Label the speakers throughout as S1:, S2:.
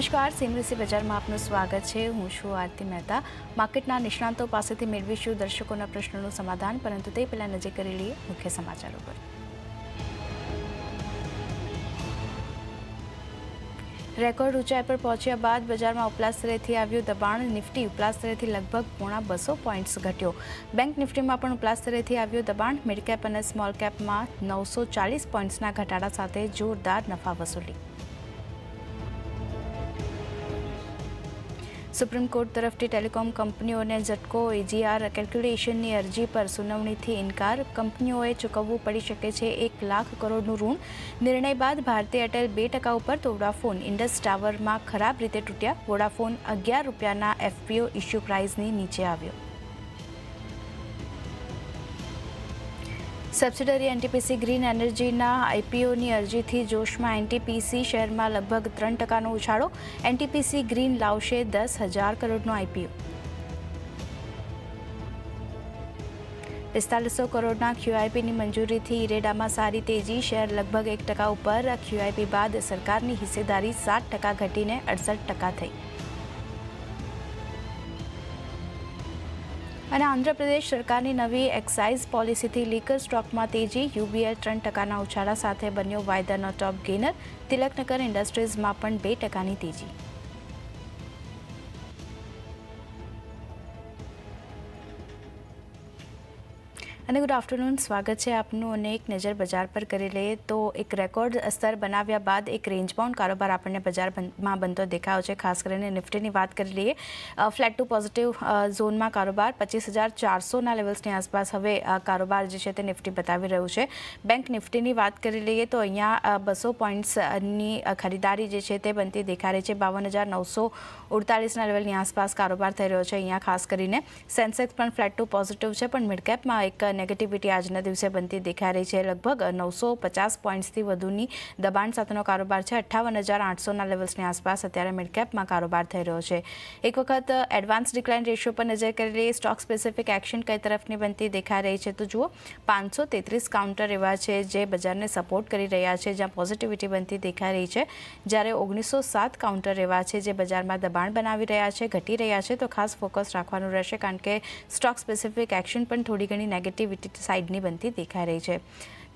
S1: નમસ્કાર સિમરસી બજારમાં આપનું સ્વાગત છે. હું છું આરતી મહેતા. માર્કેટના નિષ્ણાંતો પાસેથી મેળવીશું દર્શકોના પ્રશ્નોનું સમાધાન, પરંતુ તે પહેલાં નજર કરી લઈએ મુખ્ય સમાચારો પર રેકોર્ડ ઊંચાઈ પર પહોંચ્યા બાદ બજારમાં ઉપલા સ્તરેથી આવ્યું દબાણ. નિફ્ટી ઉપલા સ્તરેથી લગભગ પોણા બસો પોઈન્ટ્સ ઘટ્યો. બેંક નિફ્ટીમાં પણ ઉપલા સ્તરેથી આવ્યું દબાણ. મિડકેપ અને સ્મોલ કેપમાં નવસો ચાલીસ પોઈન્ટ્સના ઘટાડા સાથે જોરદાર નફા વસૂલી. સુપ્રીમ કોર્ટ તરફથી ટેલિકોમ કંપનીઓને ઝટકો એજીઆર કેલ્ક્યુલેશનની અરજી પર સુનાવણીથી ઇનકાર. કંપનીઓએ ચૂકવવું પડી શકે છે એક લાખ કરોડનું ઋણ. નિર્ણય બાદ ભારતીય એરટેલ બે ટકા ઉપર તો વોડાફોન ઇન્ડસ ટાવરમાં ખરાબ રીતે તૂટ્યા. વોડાફોન અગિયાર રૂપિયાના એફપીઓ ઇશ્યુ પ્રાઇઝની નીચે આવ્યો. સબસિડરી એનટીપીસી ગ્રીન એનર્જીના આઈપીઓની અરજીથી જોશમાં એનટીપીસી શેરમાં લગભગ ત્રણ ટકાનો ઉછાળો એનટીપીસી ગ્રીન લાવશે દસ હજાર કરોડનો આઈપીઓ પિસ્તાલીસો કરોડના ક્યુઆઈપીની મંજૂરીથી ઇરેડામાં સારી તેજી શેર લગભગ એક ટકા ઉપર. ક્યુઆઈપી બાદ સરકારની હિસ્સેદારી સાત ટકા ઘટીને અડસઠ ટકા થઈ. અને આંધ્રપ્રદેશ સરકારની નવી એક્સાઇઝ પોલિસીથી લીકર સ્ટોકમાં તેજી યુબીએલ ત્રણ ટકાના ઉછાળા સાથે બન્યો વાયદાનો ટોપ ગેનર તિલકનગર ઇન્ડસ્ટ્રીઝમાં પણ બે ટકાની તેજી. અને ગુડ આફ્ટરનૂન સ્વાગત છે આપનું અને એક નજર બજાર પર કરી લઈએ તો એક રેકોર્ડ સ્તર બનાવ્યા બાદ એક રેન્જ બાઉન્ડ કારોબાર આપણને બજારમાં બનતો દેખાયો છે. ખાસ કરીને નિફ્ટીની વાત કરી લઈએ ફ્લેટ ટુ પોઝિટિવ ઝોનમાં કારોબાર પચીસ હજાર ચારસોના લેવલ્સની આસપાસ હવે કારોબાર જે છે તે નિફ્ટી બતાવી રહ્યું છે. બેંક નિફ્ટીની વાત કરી લઈએ તો અહીંયા બસો પોઈન્ટ્સની ખરીદારી જે છે તે બનતી દેખાઈ રહી છે. બાવન હજાર નવસો ઉડતાલીસના લેવલની આસપાસ કારોબાર થઈ રહ્યો છે અહીંયા ખાસ કરીને. સેન્સેક્સ પણ ફ્લેટ ટુ પોઝિટિવ છે, પણ મિડકેપમાં એક નેગેટિવિટી આજના દિવસે બનતી દેખાઈ રહી છે. લગભગ નવસો પચાસ પોઈન્ટ્સથી વધુની દબાણ સાથેનો કારોબાર છે. અઠ્ઠાવન હજાર આઠસોના લેવલ્સની આસપાસ અત્યારે મિડકેપમાં કારોબાર થઈ રહ્યો છે. એક વખત એડવાન્સ ડિક્લાઇન રેશિયો પર નજર કરી સ્ટોક સ્પેસિફિક એક્શન કઈ તરફની બનતી દેખાઈ રહી છે? તો જુઓ, પાંચસો તેત્રીસ કાઉન્ટર એવા છે જે બજારને સપોર્ટ કરી રહ્યા છે, જ્યાં પોઝિટિવિટી બનતી દેખાઈ રહી છે. જ્યારે ઓગણીસો સાત કાઉન્ટર એવા છે જે બજારમાં દબાણ બનાવી રહ્યા છે, ઘટી રહ્યા છે, તો ખાસ ફોકસ રાખવાનું રહેશે, કારણ કે સ્ટોક સ્પેસિફિક એક્શન પણ થોડી ઘણી નેગેટિવ નેગેટિવિટી સાઇડની બનતી દેખાઈ રહી છે.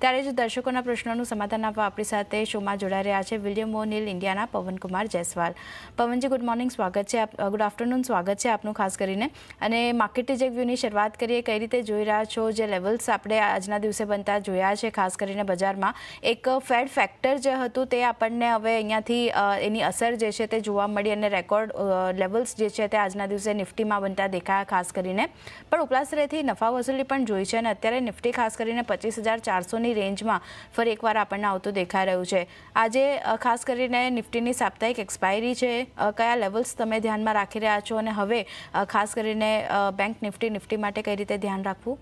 S1: ત્યારે જ દર્શકોના પ્રશ્નોનું સમાધાન આપવા આપણી સાથે શોમાં જોડાઈ રહ્યા છે વિલિયમ ઓનિલ ઇન્ડિયાના પવનકુમાર જયસ્વાલ. પવનજી ગુડ મોર્નિંગ સ્વાગત છે ગુડ આફ્ટરનૂન સ્વાગત છે આપનું ખાસ કરીને. અને માર્કેટ વ્યૂની શરૂઆત કરીએ, કઈ રીતે જોઈ રહ્યા છો? જે લેવલ્સ આપણે આજના દિવસે બનતા જોયા છે, ખાસ કરીને બજારમાં. એક ફેડ ફેક્ટર જે હતું તે આપણને હવે અહીંયાથી એની અસર જે છે તે જોવા મળી અને રેકોર્ડ લેવલ્સ જે છે તે આજના દિવસે નિફ્ટીમાં બનતા દેખાયા, ખાસ કરીને. પણ ઉપલાસરેથી નફા વસૂલી પણ જોઈ છે અને અત્યારે નિફ્ટી ખાસ કરીને પચીસ હજાર ચારસોની ની રેન્જમાં ફરી એકવાર આપણને આવતું દેખાઈ રહ્યું છે. આજે ખાસ કરીને નિફ્ટીની સાપ્તાહિક એક્સપાયરી છે. કયા લેવલ્સ તમે ધ્યાનમાં રાખી રહ્યા છો અને હવે ખાસ કરીને બેંક નિફ્ટી નિફ્ટી માટે કઈ રીતે ધ્યાન રાખવું?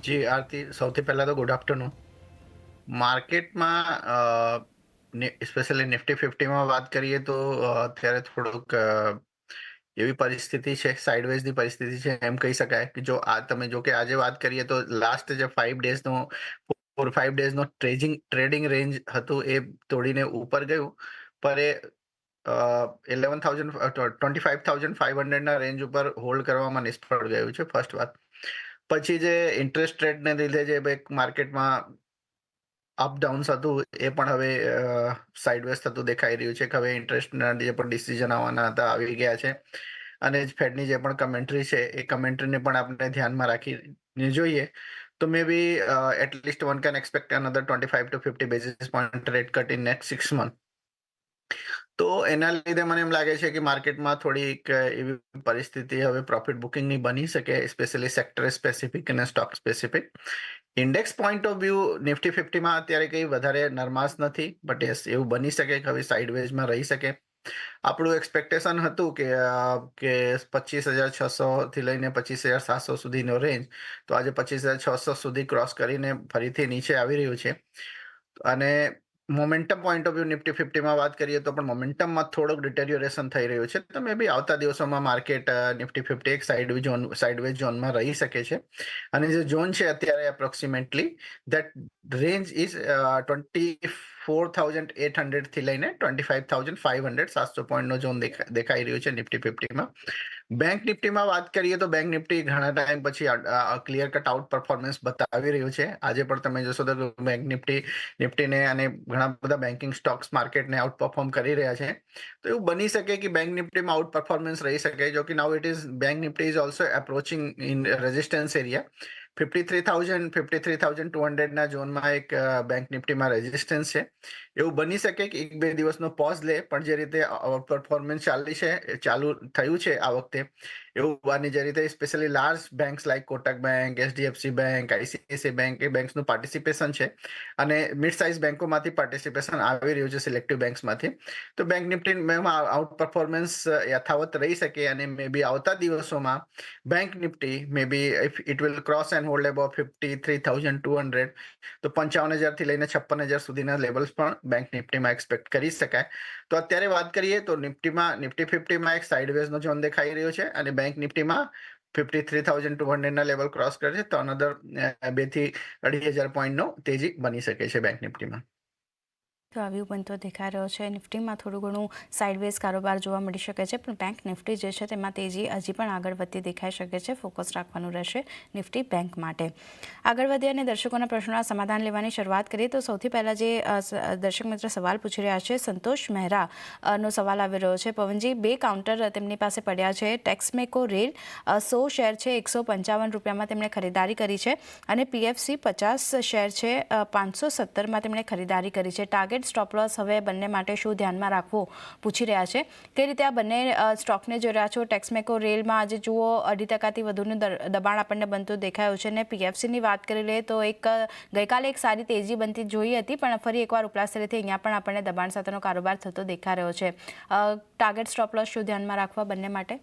S2: જી, આરતી, સૌથી પહેલાં તો ગુડ આફ્ટરનૂન માર્કેટમાં સ્પેશિયલી નિફ્ટી, ફિફ્ટીમાં વાત કરીએ તો અત્યારે થોડુંક એવી પરિસ્થિતિ છે સાઇડવેઝની પરિસ્થિતિ છે, એમ કહી શકાય કે જો આ તમે જો કે આજે વાત કરીએ તો લાસ્ટ જે ફાઈવ ડેઝનો ફોર ફાઈવ ડેઝનો ટ્રેજિંગ ટ્રેડિંગ રેન્જ હતું એ તોડીને ઉપર ગયું. પર એ eleven thousand twenty five thousand five હંડ્રેડના range ઉપર હોલ્ડ કરવામાં નિષ્ફળ ગયું છે ફર્સ્ટ વાત. પછી જે ઇન્ટરેસ્ટ રેટને લીધે જે માર્કેટમાં અપ ડાઉન્સ હતું, એ પણ હવે સાઇડવેઝ થતું દેખાઈ રહ્યું છે કે હવે ઇન્ટરેસ્ટના જે પણ ડિસિઝન આવવાના હતા, આવી ગયા છે. અને ફેડની જે પણ કમેન્ટ્રી છે, એ કમેન્ટ્રીને પણ આપણે ધ્યાનમાં રાખીને જોઈએ. તો may be at least one can expect another twenty five to fifty basis point rate cut in next six month તો એના લીધે મને એમ લાગે છે કે માર્કેટમાં થોડીક એવી પરિસ્થિતિ હવે પ્રોફિટ બુકિંગની બની શકે સ્પેશિયલી સેક્ટર સ્પેસિફિક અને stock specific index point of view Nifty ફિફ્ટીમાં અત્યારે કંઈ વધારે નરમાશ નથી બટ યસ એવું બની શકે કે હવે સાઇડવેઝમાં રહી શકે. આપણું એક્સપેક્ટેશન હતું કે કે પચીસ હજાર છસો થી લઈને પચીસ હજાર સાતસો સુધીનો રેન્જ તો આજે પચીસ હજાર છસો સુધી ક્રોસ કરીને ફરીથી નીચે આવી રહ્યું છે. અને momentum point of view Nifty ફિફ્ટીમાં વાત કરીએ તો પણ મોમેન્ટમમાં થોડોક ડિટેરિયોરેશન થઈ રહ્યું છે. તો મે બી આવતા દિવસોમાં માર્કેટ નિફ્ટી ફિફ્ટી એક સાઇડ ઝોન સાઇડવેઝ ઝોનમાં રહી શકે છે. અને જે ઝોન છે અત્યારે approximately that range is twenty four thousand eight હંડ્રેડથી લઈને twenty five thousand five hundred સાતસો પોઈન્ટનો ઝોન દેખાઈ રહ્યો છે નિફ્ટી ફિફ્ટીમાં. બેંક નિફ્ટીમાં વાત કરીએ તો બેંક નિફ્ટી ઘણા ટાઈમ પછી ક્લિયર કટ આઉટ પરફોર્મન્સ બતાવી રહ્યું છે. આજે પણ તમે જોશો તો બેંક નિફ્ટી, નિફ્ટીને અને ઘણા બધા બેન્કિંગ સ્ટોક્સ માર્કેટને આઉટ પરફોર્મ કરી રહ્યા છે. તો એવું બની શકે કે બેંક નિફ્ટીમાં આઉટ પરફોર્મન્સ રહી શકે, જો કે now it is bank Nifty is also approaching in resistance area fifty three thousand fifty three thousand two હંડ્રેડના ઝોનમાં એક બેંક નિફ્ટીમાં રેઝિસ્ટન્સ છે. એવું બની શકે કે એક બે દિવસનો પોઝ લે, પણ જે રીતે પરફોર્મન્સ ચાલી છે ચાલુ થયું છે આ વખતે એવું જે રીતે specially large banks like Kotak bank HDFC bank ICICI bank એ બેંક્સનું પાર્ટિસિપેશન છે. અને મિડ સાઇઝ બેંકોમાંથી પાર્ટિસિપેશન આવી રહ્યું છે સિલેક્ટિવ બેંક્સમાંથી તો બેંક નિફ્ટી આઉટ પરફોર્મન્સ યથાવત રહી શકે અને મે બી આવતા દિવસોમાં bank Nifty may be if it will cross and hold about fifty three thousand two hundred તો પંચાવન હજારથી લઈને છપ્પન હજાર સુધીના લેવલ્સ પણ બેંક નિફ્ટીમાં એક્સપેક્ટ કરી શકાય. તો અત્યારે વાત કરીએ તો નિફ્ટીમાં નિફ્ટી ફિફ્ટીમાં એક સાઇડવેઝનો ઝોન દેખાઈ રહ્યો છે અને બેંક નિફ્ટીમાં ફિફ્ટી થ્રી થાઉઝન્ડ ટુ હંડ્રેડના લેવલ ક્રોસ કરે છે તો અનધર બેથી અઢી હજાર પોઈન્ટનો તેજી બની શકે છે બેંક નિફ્ટીમાં
S1: તો આવ્યું બનતો દેખાઈ રહ્યો છે. નિફ્ટીમાં થોડું ઘણું સાઇડવેઝ કારોબાર જોવા મળી શકે છે, પણ બેંક નિફ્ટી જે છે તેમાં તેજી હજી પણ આગળ વધતી દેખાઈ શકે છે. ફોકસ રાખવાનું રહેશે નિફ્ટી બેંક માટે. આગળ વધીએ અને દર્શકોના પ્રશ્નોના સમાધાન લેવાની શરૂઆત કરીએ તો સૌથી પહેલાં જે દર્શક મિત્ર સવાલ પૂછી રહ્યા છે, સંતોષ મહેરા નો સવાલ આવી રહ્યો છે. પવનજી, બે કાઉન્ટર તેમની પાસે પડ્યા છે. ટેક્સમેકો રેલ સો શેર છે, એકસો પંચાવન રૂપિયામાં તેમણે ખરીદારી કરી છે અને પીએફસી પચાસ શેર છે પાંચસો સત્તરમાં તેમણે ખરીદારી કરી છે. ટાર્ગેટ સ્ટોપ લોસ હવે બંને માટે શું ધ્યાનમાં રાખવું પૂછી રહ્યા છે. કઈ રીતે આ બંને સ્ટોકને જોઈ રહ્યા છો ટેક્સમેકો રેલમાં આજે જુઓ, અઢી ટકાથી વધુનું દબાણ આપણને બનતું દેખાયું છે અને પીએફસીની વાત કરી લઈએ તો એક ગઈકાલે એક સારી તેજી બનતી જોઈ હતી, પણ ફરી એકવાર ઉપલા સ્તરેથી અહીંયા પણ આપણને દબાણ સાથેનો કારોબાર થતો દેખા રહ્યો છે. ટાર્ગેટ સ્ટોપ લોસ શું ધ્યાનમાં રાખવા બંને માટે?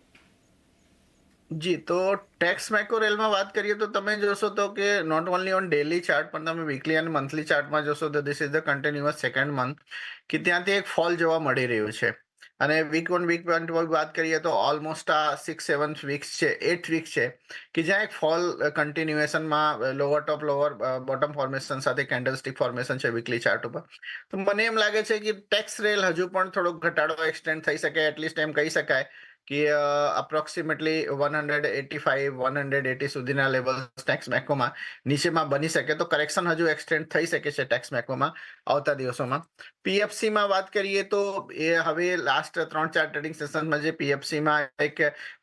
S2: જી, તો ટેક્સ મેકોરેલમાં વાત કરીએ તો તમે જોશો તો કે not only on daily chart પણ તમે વીકલી અને મંથલી ચાર્ટમાં જોશો તો this is the continuous second month કે ત્યાંથી એક ફોલ જોવા મળી રહ્યું છે. અને વીક ઓન વીક વાત કરીએ તો ઓલમોસ્ટ આ સિક્સ સેવન વીક્સ છે એટ વીક છે, કે જ્યાં એક fall કન્ટિન્યુએશનમાં lower top lower bottom formation સાથે કેન્ડલસ્ટિક ફોર્મેશન છે વીકલી ચાર્ટ ઉપર. તો મને એમ લાગે છે કે ટેક્સ રેલ હજુ પણ થોડોક ઘટાડો એક્સટેન્ડ થઈ શકે એટલીસ્ટ એમ કહી શકાય. કે approximately one hundred eighty five one hundred eighty સુધીના લેવલ ટેક્સ મેકોમાં નીચેમાં બની શકે. તો કરેક્શન હજુ એક્સટેન્ડ થઈ શકે છે ટેક્સ મેકોમાં આવતા દિવસોમાં. પીએફસીમાં વાત કરીએ તો એ હવે લાસ્ટ ત્રણ ચાર ટ્રેડિંગ સેશનમાં જે પીએફસીમાં એક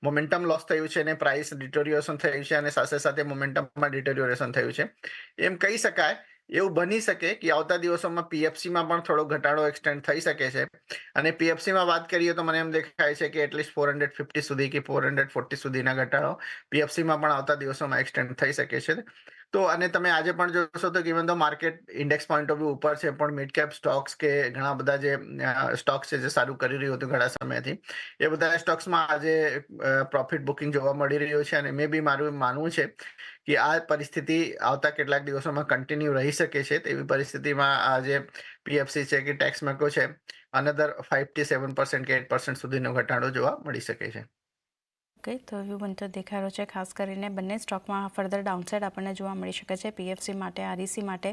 S2: મોમેન્ટમ લોસ થયું છે અને પ્રાઇસ ડિટોરિએશન થયું છે અને સાથે સાથે મોમેન્ટમમાં ડિટોરિએશન થયું છે. એમ કહી શકાય એવું બની શકે કે આવતા દિવસોમાં પીએફસીમાં પણ થોડો ઘટાડો એક્સટેન્ડ થઈ શકે છે. અને પીએફસીમાં વાત કરીએ તો મને એમ દેખાય છે કે એટલીસ્ટ ફોર હંડ્રેડ ફિફ્ટી સુધી કે ફોર હંડ્રેડ ફોર્ટી સુધીના ઘટાડો પીએફસીમાં પણ આવતા દિવસોમાં એક્સટેન્ડ થઈ શકે છે. તો અને તમે આજે પણ જોશો તો ઇવન તો market index point of view ઉપર છે, પણ મિડ કેપ સ્ટોક્સ કે ઘણા બધા જે સ્ટોક્સ છે જે સારું કરી રહ્યું હતું ઘણા સમયથી, એ બધા સ્ટોક્સમાં આજે પ્રોફિટ બુકિંગ જોવા મળી રહ્યું છે અને મે બી મારું માનવું છે કે આ પરિસ્થિતિ આવતા કેટલાક દિવસોમાં કન્ટિન્યુ રહી શકે છે. તેવી પરિસ્થિતિમાં આ જે પીએફસી છે કે ટેક્સ મેકો છે અનધર ફાઇવથી સેવન પર્સન્ટ કે એટ પર્સન્ટ સુધીનો ઘટાડો જોવા મળી શકે છે.
S1: ઓકે તો વ્યૂ બનતો દેખાઈ રહ્યો છે, ખાસ કરીને બંને સ્ટોકમાં ફર્ધર ડાઉનસાઇડ આપણને જોવા મળી શકે છે. પીએફસી માટે આરઈસી માટે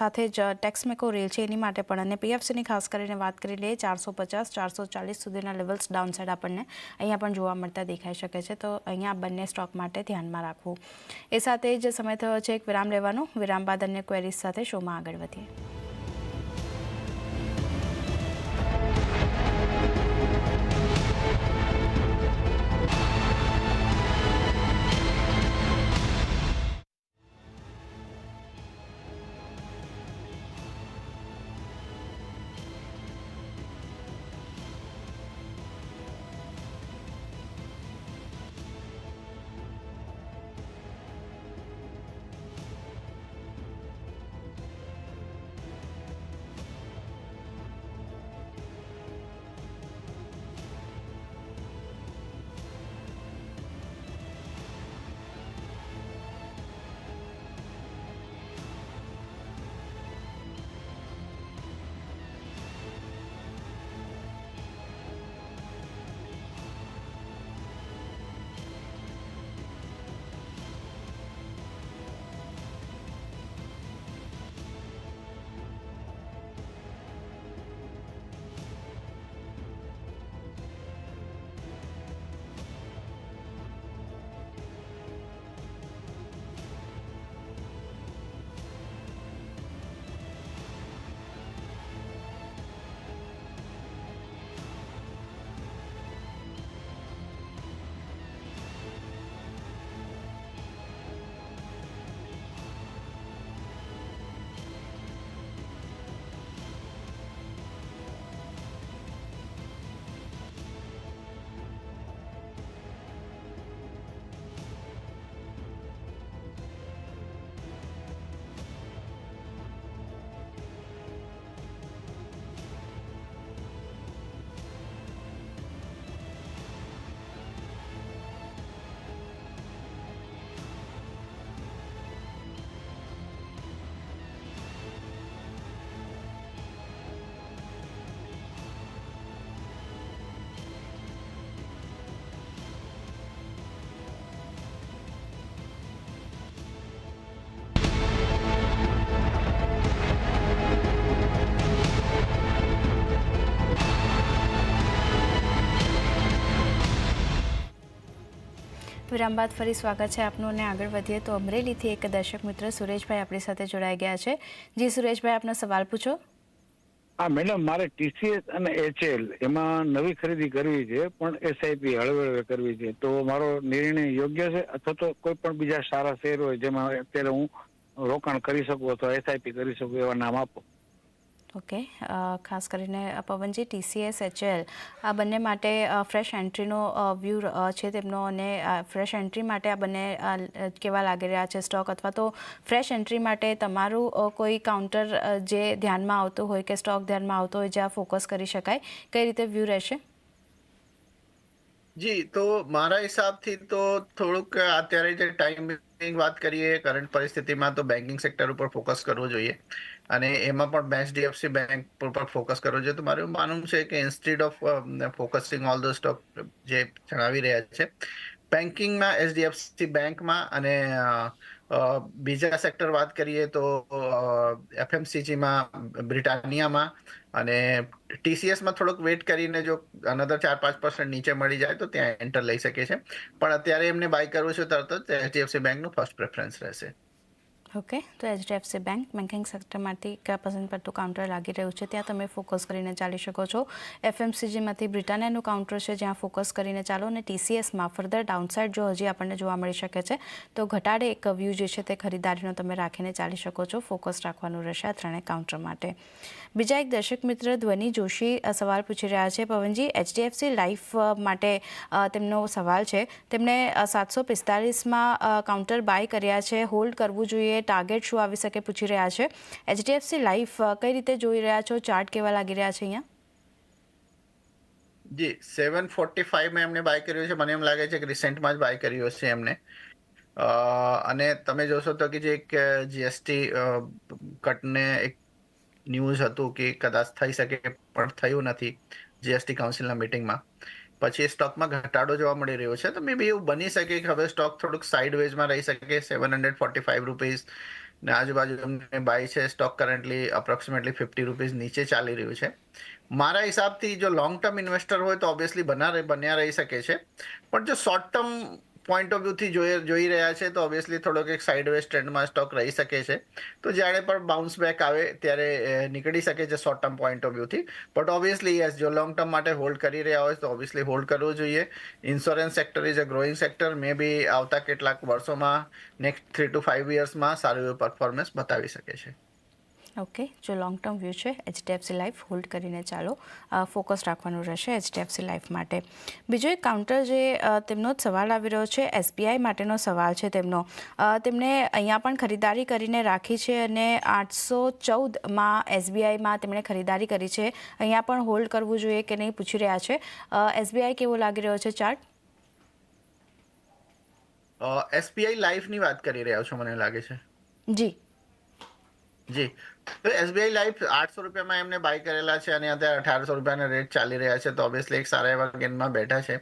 S1: સાથે જ ટેક્સમેકો રેલ છે, એની માટે પણ. અને પીએફસીની ખાસ કરીને વાત કરી લઈએ, ચારસો પચાસ, ચારસો ચાલીસ સુધીના લેવલ્સ ડાઉનસાઇડ આપણને અહીંયા પણ જોવા મળતા દેખાઈ શકે છે. તો અહીંયા બંને સ્ટોક માટે ધ્યાનમાં રાખવું. એ સાથે જ સમય થયો છે એક વિરામ લેવાનો. વિરામ બાદ અન્ય ક્વેરીઝ સાથે શોમાં આગળ વધીએ. વિરામ બાદ ફરી સ્વાગત છે આપનું અને આગળ વધીએ તો અમરેલીથી એક દર્શક મિત્ર સુરેશભાઈ આપણી સાથે જોડાઈ ગયા છે. જી સુરેશભાઈ, આપનો સવાલ પૂછો.
S3: હા, મેડમ, મારે ટીસીએસ અને એચએલ એમાં નવી ખરીદી કરવી છે, પણ એસઆઈપી હળવે કરવી છે. તો મારો નિર્ણય યોગ્ય છે અથવા તો કોઈ પણ બીજા સારા શેર હોય જેમાં અત્યારે હું રોકાણ કરી શકું અથવા એસઆઈપી કરી શકું એવા નામ આપો.
S1: ઓકે ખાસ કરીને પવનજી ટીસીએસ એચએલ આ બંને માટે ફ્રેશ એન્ટ્રીનો વ્યૂ છે તેમનો અને ફ્રેશ એન્ટ્રી માટે આ બંને કેવા લાગી રહ્યા છે સ્ટોક અથવા તો ફ્રેશ એન્ટ્રી માટે તમારું કોઈ કાઉન્ટર જે ધ્યાનમાં આવતું હોય કે સ્ટોક ધ્યાનમાં આવતો હોય જ્યાં ફોકસ કરી શકાય, કઈ રીતે વ્યૂ રહેશે?
S2: જી, તો મારા હિસાબથી તો થોડુંક અત્યારે જે ટાઈમ વાત કરીએ કરંટ પરિસ્થિતિમાં તો બેન્કિંગ સેક્ટર ઉપર ફોકસ કરવું જોઈએ. અને એમાં પણ એચડીએફસી બેંક પર ફોકસ કરવો જોઈએ તો મારું માનવું છે કે instead of focusing all the stock જે જણાવી રહ્યા છે બેન્કિંગમાં એચડીએફસી બેંકમાં અને બીજા સેક્ટર વાત કરીએ તો એફએમસીજીમાં બ્રિટાનિયામાં અને ટીસીએસમાં થોડોક વેટ કરીને જો અનધર ચાર પાંચ પર્સન્ટ નીચે મળી જાય તો ત્યાં એન્ટર લઈ શકે છે. પણ અત્યારે એમને બાય કરવું છે તરત જ એચડીએફસી બેંકનું ફર્સ્ટ પ્રેફરન્સ રહેશે.
S1: ઓકે, તો એચડીએફસી બેંક બેન્કિંગ સેક્ટરમાંથી કયા પસંદ પડતું કાઉન્ટર લાગી રહ્યું છે. ત્યાં તમે ફોકસ કરીને ચાલી શકો છો. એફએમસીજીમાંથી બ્રિટાનિયાનું કાઉન્ટર છે, જ્યાં ફોકસ કરીને ચાલો. અને ટીસીએસમાં ફર્ધર ડાઉનસાઇડ જો હજી આપણને જોવા મળી શકે છે, તો ઘટાડે એક વ્યૂ જે છે તે ખરીદારીનો તમે રાખીને ચાલી શકો છો. ફોકસ રાખવાનું રહેશે આ ત્રણેય કાઉન્ટર માટે. બીજા એક દર્શક મિત્ર ધ્વનિ જોશી સવાલ પૂછી રહ્યા છે. પવનજી એચડીએફસી લાઈફ માટે તેમનો સવાલ છે. તેમણે સાતસો પિસ્તાલીસમાં કાઉન્ટર બાય કર્યા છે. હોલ્ડ કરવું જોઈએ. ટાર્ગેટ શું આવી શકે પૂછી રહ્યા છે. એચડીએફસી લાઈફ કઈ રીતે જોઈ રહ્યા છો? ચાર્ટ કેવા લાગી રહ્યા છે અહીંયા?
S2: જી સેવન ફોર્ટી ફાઈવમાં એમને બાય કર્યું છે. મને એમ લાગે છે કે રિસેન્ટમાં જ બાય કર્યું હશે એમને. અને તમે જોશો તો કે જે એક જીએસટી કટને એક ન્યૂઝ હતું કે કદાચ થઈ શકે, પણ થયું નથી જીએસટી કાઉન્સિલના મિટિંગમાં પછી સ્ટોકમાં ઘટાડો જોવા મળી રહ્યો છે. તો મે બી એવું બની શકે કે હવે સ્ટોક થોડુંક સાઈડ વેજમાં રહી શકે. Seven hundred forty five rupees ને આજુબાજુ એમને બાય છે. Stock currently approximately fifty rupees નીચે ચાલી રહ્યું છે. મારા હિસાબથી જો લોંગ ટર્મ ઇન્વેસ્ટર હોય તો ઓબ્વિયસલી બના બન્યા રહી શકે છે. પણ જો શોર્ટ ટર્મ પોઈન્ટ ઓફ વ્યૂથી જોઈ જોઈ રહ્યા છે, તો ઓબ્વિયસલી થોડોક એક સાઇડવેઝ ટ્રેન્ડમાં સ્ટોક રહી શકે છે. તો જ્યારે પણ બાઉન્સ બેક આવે, ત્યારે નીકળી શકે છે શોર્ટ ટર્મ પોઈન્ટ ઓફ વ્યૂથી બટ ઓબ્વિયસલી યસ જો લોંગ ટર્મ માટે હોલ્ડ કરી રહ્યા હોય, તો ઓબ્વિયસલી હોલ્ડ કરવું જોઈએ. Insurance sector is a growing sector may be આવતા કેટલાક વર્ષોમાં નેક્સ્ટ થ્રી ટુ ફાઇવ યર્સમાં સારું એવું પરફોર્મન્સ બતાવી શકે છે.
S1: ઓકે જો લોંગ ટર્મ વ્યૂ છે એચડીએફસી લાઈફ હોલ્ડ કરીને ચાલો ફોકસ રાખવાનું રહેશે એચડીએફસી લાઈફ માટે. બીજો એક કાઉન્ટર જે તેમનો જ સવાલ આવી રહ્યો છે એસબીઆઈ માટેનો સવાલ છે તેમનો. તેમણે અહીંયા પણ ખરીદારી કરીને રાખી છે અને આઠસો ચૌદમાં એસબીઆઈમાં તેમણે ખરીદારી કરી છે. અહીંયા પણ હોલ્ડ કરવું જોઈએ કે નહીં પૂછી રહ્યા છે. એસબીઆઈ કેવો લાગી રહ્યો છે ચાર્ટ?
S2: એસબીઆઈ લાઈફની વાત કરી રહ્યા છો મને લાગે છે.
S1: જી.
S2: જી. તો એસબીઆઈ લાઈફ આઠસો રૂપિયામાં એમને બાય કરેલા છે અને અત્યારે અઢારસો રૂપિયાના રેટ ચાલી રહ્યા છે, તો ઓબ્વિયસલી એક સારા એવા ગેનમાં બેઠા છે.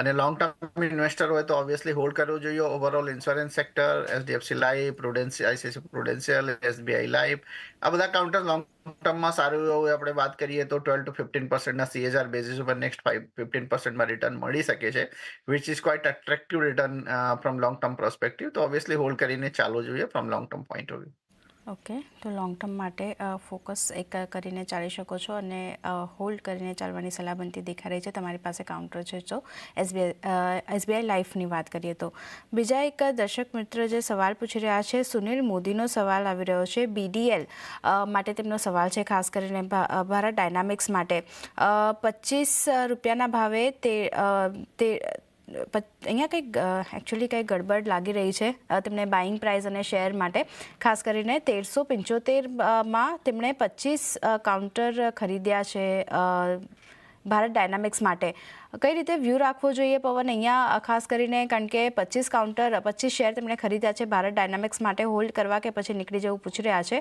S2: અને લોંગ ટર્મ ઇન્વેસ્ટર હોય તો ઓબ્વિયસલી હોલ્ડ કરવું જોઈએ. Overall insurance sector HDFC life prudential ICICI prudential SBI life આ બધા કાઉન્ટર લોંગ ટર્મમાં સારું એવું આપણે વાત કરીએ તો ટ્વેલ્વ ટુ ફિફ્ટીન પર્સન્ટના સીએચઆર બેઝિસ ઉપર નેક્સ્ટ ફાઈવ ફિફ્ટીન પર્સન્ટમાં રિટર્ન મળી શકે છે which is quite attractive return from long term prospective તો ઓબ્વિયસલી હોલ્ડ કરીને ચાલવું જોઈએ from long term point of view
S1: okay, તો લોંગ ટર્મ માટે ફોકસ એક કરીને ચાલી શકો છો અને હોલ્ડ કરીને ચાલવાની સલાહ દેખાઈ રહી છે. તમારી પાસે કાઉન્ટર છે. જો એસબીઆઈ એસબીઆઈ લાઈફની વાત કરીએ તો. બીજા એક દર્શક મિત્ર જે સવાલ પૂછી રહ્યા છે, સુનિલ મોદીનો સવાલ આવી રહ્યો છે બીડીએલ માટે તેમનો સવાલ છે, ખાસ કરીને ભારત ડાયનામિક્સ માટે. પચીસ રૂપિયાના ભાવે તે અહીંયા કંઈક એકચ્યુઅલી કંઈક ગડબડ લાગી રહી છે. તેમણે બાઇંગ પ્રાઇસ અને શેર માટે, ખાસ કરીને તેરસો પંચોતેરમાં તેમણે પચીસ કાઉન્ટર ખરીદ્યા છે ભારત ડાયનામિક્સ માટે. કઈ રીતે વ્યૂ રાખવો જોઈએ પવન અહીંયા ખાસ કરીને કારણ કે પચીસ કાઉન્ટર પચીસ શેર તેમણે ખરીદ્યા છે ભારત ડાયનામિક્સ માટે હોલ્ડ કરવા કે પછી નીકળી જવું પૂછી રહ્યા છે.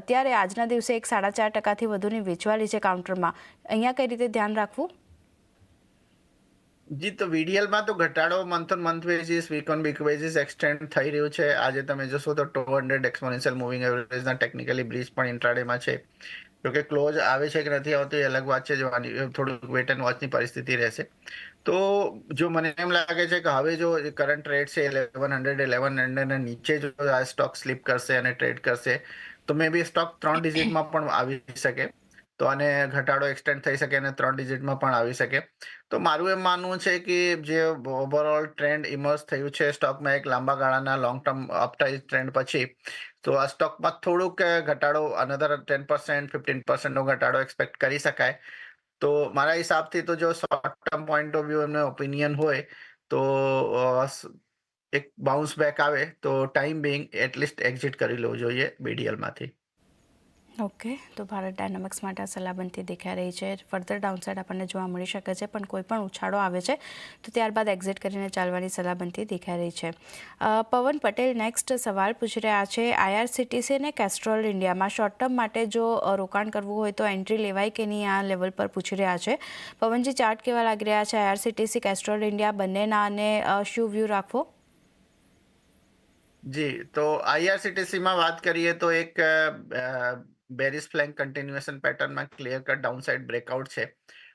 S1: અત્યારે આજના દિવસે એક સાડા ચાર ટકાથી વધુની વેચવાલી છે કાઉન્ટરમાં અહીંયા કઈ રીતે ધ્યાન રાખવું?
S2: જી, તો વીડીએલમાં તો ઘટાડો month on month basis week on week basis extend થઈ રહ્યું છે. આજે તમે જોશો તો ટુ હંડ્રેડ એક્સપોનેન્શિયલ મૂવિંગ એવરેજના ટેકનિકલી બ્રીજ પણ ઇન્ટ્રાડેમાં છે. જોકે ક્લોઝ આવે છે કે નથી આવતું એ અલગ વાત છે જોવાની થોડુંક વેટ એન્ડ વોચની પરિસ્થિતિ રહેશે. તો જો મને એમ લાગે છે કે હવે જો કરંટ રેટ છે ઇલેવન હંડ્રેડ ઇલેવન હંડ્રેડ નીચે જો આ સ્ટોક સ્લીપ કરશે અને ટ્રેડ કરશે, તો મે બી સ્ટોક ત્રણ ડિજિટમાં પણ આવી શકે. તો આને ઘટાડો એક્સટેન્ડ થઈ શકે અને ત્રણ ડિજિટમાં પણ આવી શકે. તો મારું એમ માનવું છે કે જે ઓવરઓલ ટ્રેન્ડ ઇમર્જ થયું છે સ્ટોકમાં એક લાંબા ગાળાના લોંગ ટર્મ અપટાઇઝ ટ્રેન્ડ પછી, તો આ સ્ટોકમાં થોડુંક ઘટાડો અનધર ટેન પર્સન્ટ ફિફ્ટીન પર્સન્ટનો ઘટાડો એક્સપેક્ટ કરી શકાય. તો મારા હિસાબથી તો જો short term point of view એમને ઓપિનિયન હોય, તો એક બાઉન્સ બેક આવે, તો ટાઈમ બિંગ એટલીસ્ટ એક્ઝિટ કરી લેવું જોઈએ બીડીએલમાંથી
S1: ઓકે, તો ભારત ડાયનામિક્સ માટે આ સલાહબંધી દેખાઈ રહી છે. ફર્ધર ડાઉનસાઇડ આપણને જોવા મળી શકે છે, પણ કોઈ પણ ઉછાળો આવે છે, તો ત્યારબાદ એક્ઝિટ કરીને ચાલવાની સલાહબંધી દેખાઈ રહી છે. પવન પટેલ નેક્સ્ટ સવાલ પૂછી રહ્યા છે આઈઆરસીટીસી ને કેસ્ટ્રોલ ઇન્ડિયામાં શોર્ટ ટર્મ માટે જો રોકાણ કરવું હોય તો એન્ટ્રી લેવાય કે નહીં આ લેવલ પર પૂછી રહ્યા છે. પવનજી ચાર્ટ કેવા લાગી રહ્યા છે? આઈઆરસીટીસી કેસ્ટ્રોલ ઇન્ડિયા બંનેના અને શું વ્યૂ રાખવો?
S2: જી, તો આઈઆરસીટીસીમાં વાત કરીએ તો એક બેરિસ ફ્લેંક કન્ટિન્યુએશન પેટર્નમાં ક્લિયર કટ ડાઉનસાઇડ બ્રેકઆઉટ છે.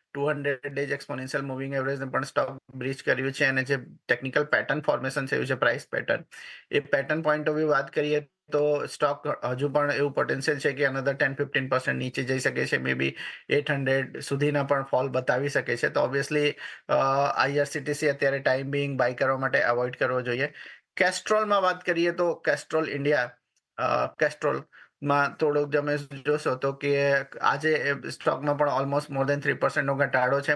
S2: Two hundred days exponential moving એવરેજને પણ સ્ટોક બ્રીચ કર્યું છે અને જે ટેકનિકલ પેટર્ન ફોર્મેશન થયું છે પ્રાઇસ પેટર્ન એ પેટર્ન પોઈન્ટ ઓફ વ્યૂ વાત કરીએ તો સ્ટોક હજુ પણ એવું પોટેન્શિયલ છે કે અનધર ટેન ફિફ્ટીન પર્સન્ટ નીચે જઈ શકે છે મે બી એટ હંડ્રેડ સુધીના પણ ફોલ બતાવી શકે છે. તો ઓબ્વિયસલી આઈઆરસીટીસી અત્યારે ટાઈમ બિંગ બાય કરવા માટે અવોઇડ કરવો જોઈએ. કેસ્ટ્રોલમાં વાત કરીએ તો કેસ્ટ્રોલ ઇન્ડિયા કેસ્ટ્રોલ માં થોડુંક તમે જોશો તો કે આજે સ્ટોકમાં પણ ઓલમોસ્ટ મોર દેન થ્રી પર્સન્ટનો ઘટાડો છે.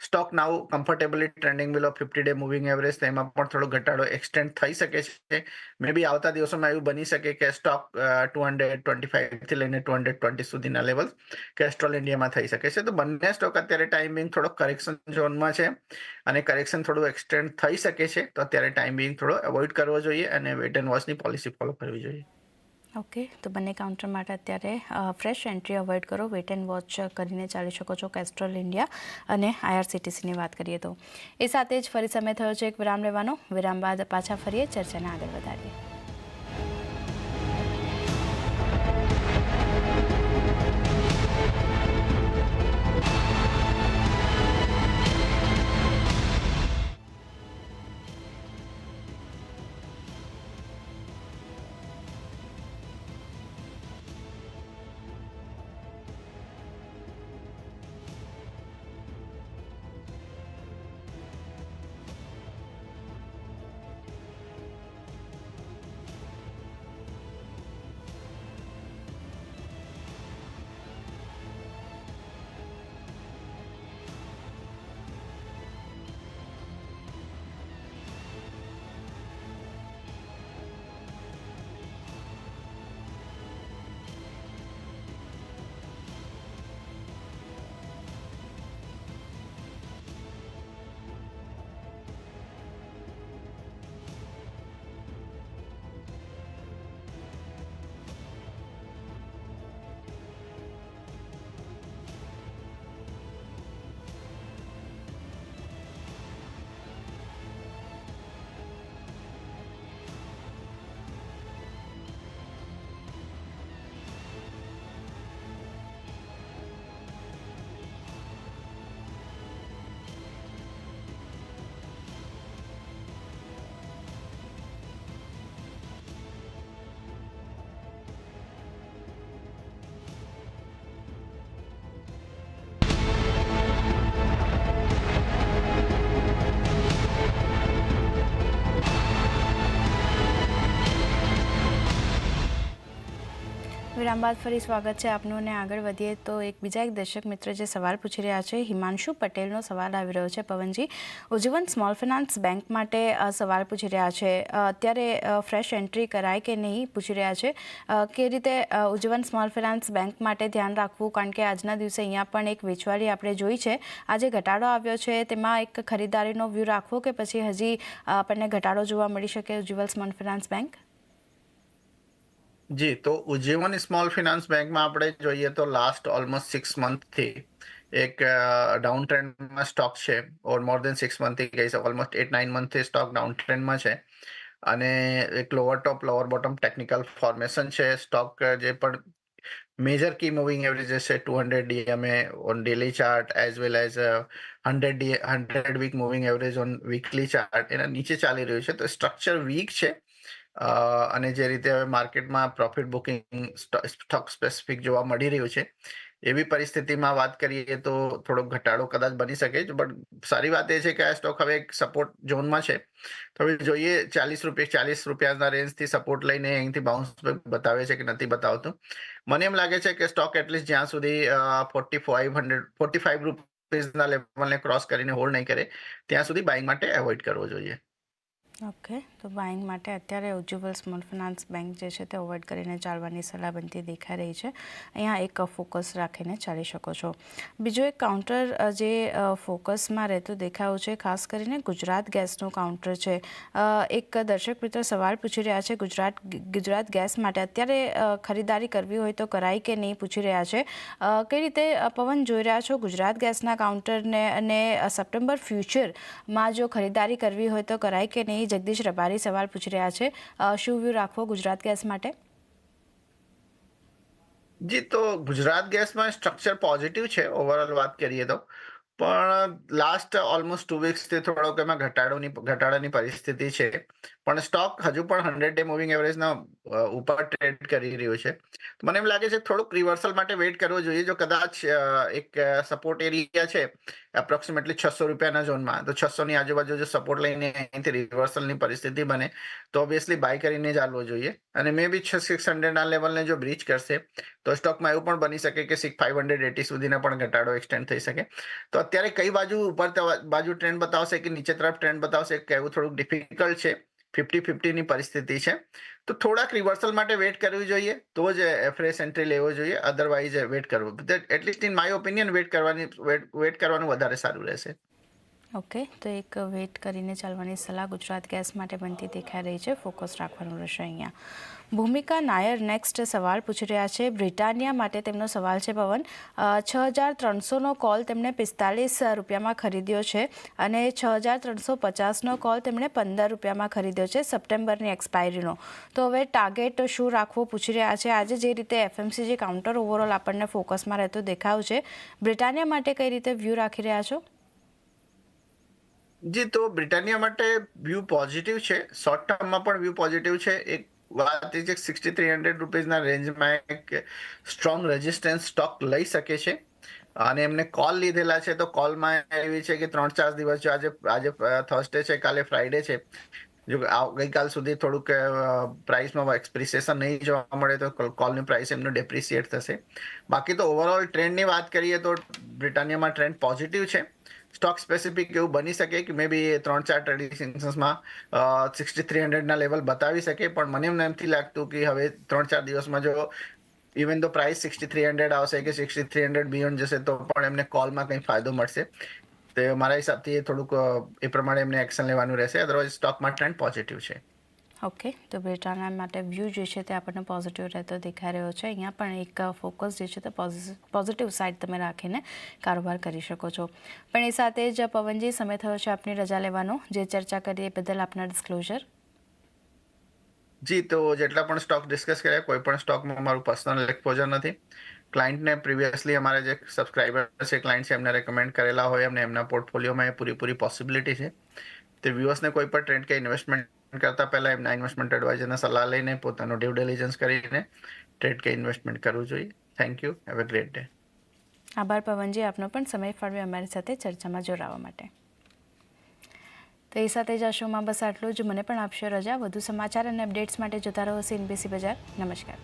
S2: Stock now comfortably trending below fifty day moving average તેમાં પણ થોડો ઘટાડો એક્સટેન્ડ થઈ શકે છે. મે બી આવતા દિવસોમાં એવું બની શકે કે સ્ટોક ટુ હંડ્રેડ ટ્વેન્ટી ફાઈવથી લઈને ટુ હંડ્રેડ ટ્વેન્ટી સુધીના લેવલ કેસ્ટ્રોલ ઇન્ડિયામાં થઈ શકે છે. તો બંને સ્ટોક અત્યારે ટાઈમિંગ થોડો કરેક્શન ઝોનમાં છે અને કરેક્શન થોડું એક્સટેન્ડ થઈ શકે છે. તો અત્યારે ટાઈમિંગ થોડો અવોઇડ કરવો જોઈએ અને વેટ એન્ડ વોચની પોલિસી ફોલો કરવી જોઈએ.
S1: ઓકે. તો બંને કાઉન્ટર માટે અત્યારે ફ્રેશ એન્ટ્રી અવોઇડ કરો. વેટ એન્ડ વોચ કરીને ચાલી શકો છો કેસ્ટ્રોલ ઇન્ડિયા અને આઈઆરસીટીસીની વાત કરીએ તો. એ સાથે જ ફરી સમય થયો છે એક વિરામ લેવાનો. વિરામ બાદ પાછા ફરીએ. ચર્ચાને આગળ વધારીએ. વિરામ બાદ ફરી સ્વાગત છે આપનું અને આગળ વધીએ તો એક બીજા એક દર્શક મિત્ર જે સવાલ પૂછી રહ્યા છે, હિમાંશુ પટેલનો સવાલ આવી રહ્યો છે. Pavanji Ujjivan small finance bank માટે સવાલ પૂછી રહ્યા છે. અત્યારે ફ્રેશ એન્ટ્રી કરાય કે નહીં પૂછી રહ્યા છે. કે રીતે ઉજ્જવન સ્મોલ ફિનાન્સ બેંક માટે ધ્યાન રાખવું? કારણ કે આજના દિવસે અહીંયા પણ એક વેચવાળી આપણે જોઈ છે. આજે ઘટાડો આવ્યો છે. તેમાં એક ખરીદારીનો વ્યૂ રાખવો કે પછી હજી આપણને ઘટાડો જોવા મળી શકે ઉજ્જવલ સ્મોલ ફિનાન્સ બેંક?
S2: જી, તો ઉજ્જીવન સ્મોલ ફિનાન્સ બેંકમાં આપણે જોઈએ તો લાસ્ટ ઓલમોસ્ટ સિક્સ મંથથી એક ડાઉન ટ્રેન્ડમાં સ્ટોક છે. ઓર મોર દેન સિક્સ મંથથી કહી શકો ઓલમોસ્ટ એટ નાઇન મંથથી સ્ટોક ડાઉન ટ્રેન્ડમાં છે. અને એક lower top lower bottom technical formation છે. સ્ટોક જે પણ મેજર કી મૂવિંગ એવરેજીસ છે two hundred DMA on daily chart as well as hundred D hundred week moving average on weekly chart એના નીચે ચાલી રહ્યું છે. તો સ્ટ્રક્ચર વીક છે. અને જે રીતે હવે માર્કેટમાં પ્રોફિટ બુકિંગ સ્ટોક સ્પેસિફિક જોવા મળી રહ્યું છે, એવી પરિસ્થિતિમાં વાત કરીએ તો થોડોક ઘટાડો કદાચ બની શકે છે બટ સારી વાત એ છે કે આ સ્ટોક હવે એક સપોર્ટ ઝોનમાં છે. તો હવે જોઈએ ચાલીસ રૂપિયા, ચાલીસ રૂપિયાના રેન્જથી સપોર્ટ લઈને અહીંથી બાઉન્સ બતાવે છે કે નથી બતાવતું. મને એમ લાગે છે કે સ્ટોક એટલીસ્ટ જ્યાં સુધી forty five hundred forty five રૂપીઝના લેવલને ક્રોસ કરીને હોલ્ડ નહીં કરે, ત્યાં સુધી બાઇંગ માટે એવોઇડ કરવો જોઈએ.
S1: ઓકે, તો બાઇંગ માટે અત્યારે ઉજ્જવલ સ્મોલ ફિનાન્સ બેંક જે છે તે અવોઇડ કરીને ચાલવાની સલાહ બનતી દેખાઈ રહી છે. અહીંયા એક ફોકસ રાખીને ચાલી શકો છો. બીજો એક કાઉન્ટર જે ફોકસમાં રહેતું દેખાયું છે, ખાસ કરીને ગુજરાત ગેસનું કાઉન્ટર છે. એક દર્શક મિત્ર સવાલ પૂછી રહ્યા છે, ગુજરાત ગુજરાત ગેસ માટે અત્યારે ખરીદારી કરવી હોય તો કરાય કે નહીં પૂછી રહ્યા છે? કઈ રીતે પવન જોઈ રહ્યા છો ગુજરાત ગેસના કાઉન્ટરને અને સપ્ટેમ્બર ફ્યુચરમાં જો ખરીદારી કરવી હોય તો કરાય કે નહીં? જગદીશ રબારી સવાલ પૂછી રહ્યા છે. શું વ્યૂ રાખવો ગુજરાત ગેસ માટે?
S2: જી, તો ગુજરાત ગેસમાં સ્ટ્રક્ચર પોઝિટિવ છે ઓવરઓલ વાત કરીએ તો. પણ લાસ્ટ ઓલમોસ્ટ ટુ વીક્સથી થોડોક એમાં ઘટાડોની, ઘટાડાની પરિસ્થિતિ છે. પણ સ્ટોક હજુ પણ હંડ્રેડ ડે મૂવિંગ એવરેજના ઉપર ટ્રેડ કરી રહ્યું છે. મને એમ લાગે છે થોડુંક રિવર્સલ માટે વેઇટ કરવો જોઈએ. જો કદાચ એક સપોર્ટ એરિયા છે એપ્રોક્સિમેટલી છસો રૂપિયાના ઝોનમાં તો છસોની આજુબાજુ જો સપોર્ટ લઈને અહીંથી રિવર્સલની પરિસ્થિતિ બને, તો ઓબ્વિયસલી બાય કરીને જ ચાલવો જોઈએ. અને મે બી છ સિક્સ હંડ્રેડના લેવલને જો બ્રીચ કરશે, તો સ્ટોકમાં એવું પણ બની શકે કે સિક્સ ફાઈવ હંડ્રેડ એટી સુધીના પણ ઘટાડો એક્સટેન્ડ થઈ શકે. તો અત્યારે કઈ બાજુ ઉપર બાજુ ટ્રેન્ડ બતાવશે કે નીચે તરફ ટ્રેન્ડ બતાવશે, કહેવું થોડુંક ડિફિકલ્ટ છે. ફિફ્ટી ફિફ્ટીની પરિસ્થિતિ છે. તો થોડાક રિવર્સલ માટે વેટ કરવી જોઈએ, તો જ એફરેસ એન્ટ્રી લેવો જોઈએ અધરવાઇઝ વેટ કરવો. At least in my opinion wait કરવાની વેટ કરવાનું વધારે સારું રહેશે.
S1: ઓકે તો એક વેટ કરીને ચાલવાની સલાહ ગુજરાત ગેસ માટે બનતી દેખાઈ રહી છે. ફોકસ રાખવાનું રહેશે અહીંયા. ભૂમિકા નાયર નેક્સ્ટ સવાલ પૂછી રહ્યા છે. બ્રિટાનિયા માટે તેમનો સવાલ છે, પવન. છ હજાર ત્રણસોનો કોલ તેમણે પિસ્તાલીસ રૂપિયામાં ખરીદ્યો છે અને છ હજાર ત્રણસો પચાસનો કોલ તેમણે પંદર રૂપિયામાં ખરીદ્યો છે સપ્ટેમ્બરની એક્સપાયરીનો તો હવે ટાર્ગેટ શું રાખવું પૂછી રહ્યા છે. આજે જે રીતે એફએમસીજી કાઉન્ટર ઓવરઓલ આપણને ફોકસમાં રહેતું દેખાયું છે. બ્રિટાનિયા માટે કઈ રીતે વ્યૂ રાખી રહ્યા છો?
S2: જી, તો બ્રિટાનિયા માટે વ્યૂ પોઝિટિવ છે. શોર્ટ ટર્મમાં પણ વ્યૂ પોઝિટિવ છે. એક વાત એ છે સિક્સટી થ્રી હંડ્રેડ રૂપીઝના રેન્જમાં એક સ્ટ્રોંગ રેઝિસ્ટન્સ સ્ટોક લઈ શકે છે. અને એમને કોલ લીધેલા છે તો કોલમાં એવી છે કે ત્રણ ચાર દિવસ જો આજે આજે થર્સડે છે, કાલે ફ્રાઈડે છે. જો ગઈકાલ સુધી થોડુંક પ્રાઇસમાં એક્સપ્રિસિએશન નહીં જોવા મળે તો કોલની પ્રાઇસ એમનું ડેપ્રિસિએટ થશે. બાકી તો ઓવરઓલ ટ્રેન્ડની વાત કરીએ તો બ્રિટાનિયામાં ટ્રેન્ડ પોઝિટિવ છે. સ્ટોક સ્પેસિફિક એવું બની શકે કે મે બી ત્રણ ચાર ટ્રેડિશન્સમાં સિક્સટી થ્રી હંડ્રેડના લેવલ બતાવી શકે, પણ મને એમ નથી લાગતું કે હવે ત્રણ ચાર દિવસમાં જો ઇવન તો પ્રાઇસ સિક્સટી થ્રી હંડ્રેડ આવશે કે સિક્સટી થ્રી હંડ્રેડ બિયોન્ડ જશે, તો પણ એમને કોલમાં કંઈ ફાયદો મળશે. તો મારા હિસાબથી થોડુંક એ પ્રમાણે એમને એક્શન લેવાનું રહેશે. અદરવાઇઝ સ્ટોકમાં ટ્રેન્ડ પોઝિટિવ છે.
S1: ઓકે, તો બ્રિટાનિયા માટે વ્યૂ જે છે તે આપણને પોઝિટિવ રહેતો દેખાઈ રહ્યો છે. અહીંયા પણ એક ફોકસ જે છે તે પોઝિટિવ સાઇડ તમે રાખીને કારોબાર કરી શકો છો. પણ એ સાથે જ પવનજી, સમય થયો છે આપની રજા લેવાનો. જે ચર્ચા કરી એ બદલ આપના ડિસ્ક્લોઝર
S2: જી, તો જેટલા પણ સ્ટોક ડિસ્કસ કર્યા, કોઈ પણ સ્ટોકમાં મારું પર્સનલ એક્સપોઝર નથી. ક્લાયન્ટને પ્રિવિયસલી અમારા જે સબસ્ક્રાઇબર છે ક્લાયન્ટ છે એમને રેકમેન્ડ કરેલા હોય, એમને એમના પોર્ટફોલિયોમાં એ પૂરીપૂરી પોસિબિલિટી છે. તે વ્યૂઅર્સને કોઈ પણ ટ્રેન્ડ કે ઇન્વેસ્ટમેન્ટ કરતા પહેલા એમના ઇન્વેસ્ટમેન્ટ એડવાઇઝરના સલાહ લઈને પોતાનું ડ્યુ ડિલિજન્સ કરીને ટ્રેડ કે ઇન્વેસ્ટમેન્ટ કરવું જોઈએ. Thank you have a great day
S1: આભાર પવનજી, આપનો પણ સમય ફાળવ્યો અમારી સાથે ચર્ચામાં જોડાવા માટે. તો એ સાથે જ આ શોમાં બસ આટલું જ. મને પણ આપશો રજા. વધુ સમાચાર અને અપડેટ્સ માટે જોતા રહો સીનબીસી બજાર. નમસ્કાર.